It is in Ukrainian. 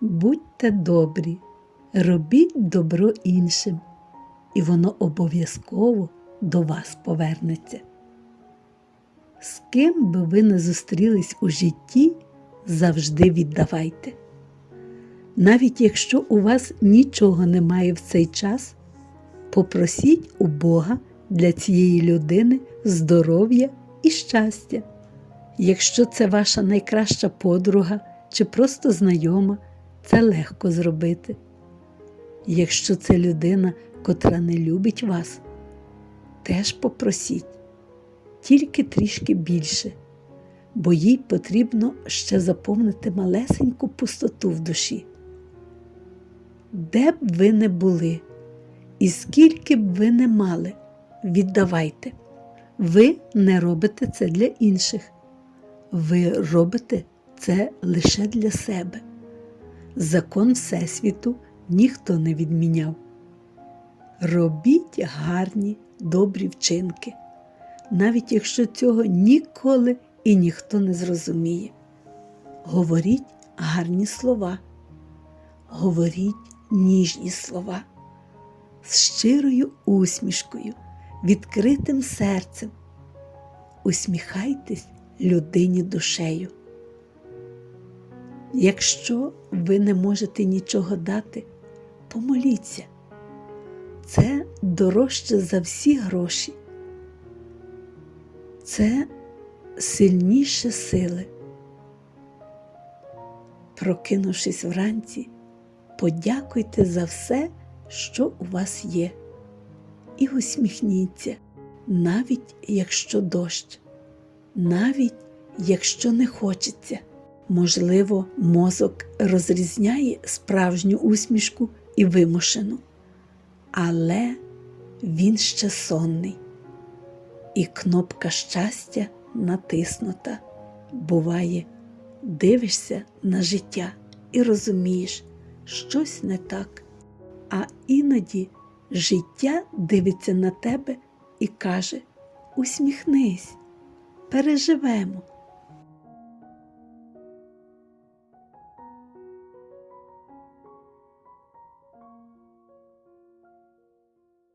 Будьте добрі, робіть добро іншим, і воно обов'язково до вас повернеться. З ким би ви не зустрілись у житті, завжди віддавайте. Навіть якщо у вас нічого немає в цей час, попросіть у Бога для цієї людини здоров'я і щастя. Якщо це ваша найкраща подруга чи просто знайома, це легко зробити. Якщо це людина, котра не любить вас, теж попросіть, тільки трішки більше, бо їй потрібно ще заповнити малесеньку пустоту в душі. Де б ви не були, і скільки б ви не мали, віддавайте. Ви не робите це для інших. Ви робите це лише для себе. Закон Всесвіту ніхто не відміняв. Робіть гарні, добрі вчинки, навіть якщо цього ніколи і ніхто не зрозуміє. Говоріть гарні слова, говоріть ніжні слова з щирою усмішкою, відкритим серцем. Усміхайтесь людині душею. Якщо ви не можете нічого дати, помоліться. Це дорожче за всі гроші. Це сильніше сили. Прокинувшись вранці, подякуйте за все, що у вас є, і усміхніться, навіть якщо дощ, навіть якщо не хочеться. Можливо, мозок розрізняє справжню усмішку і вимушену, але він ще сонний, і кнопка щастя натиснута. Буває, дивишся на життя і розумієш, щось не так, а іноді життя дивиться на тебе і каже: усміхнись, переживемо.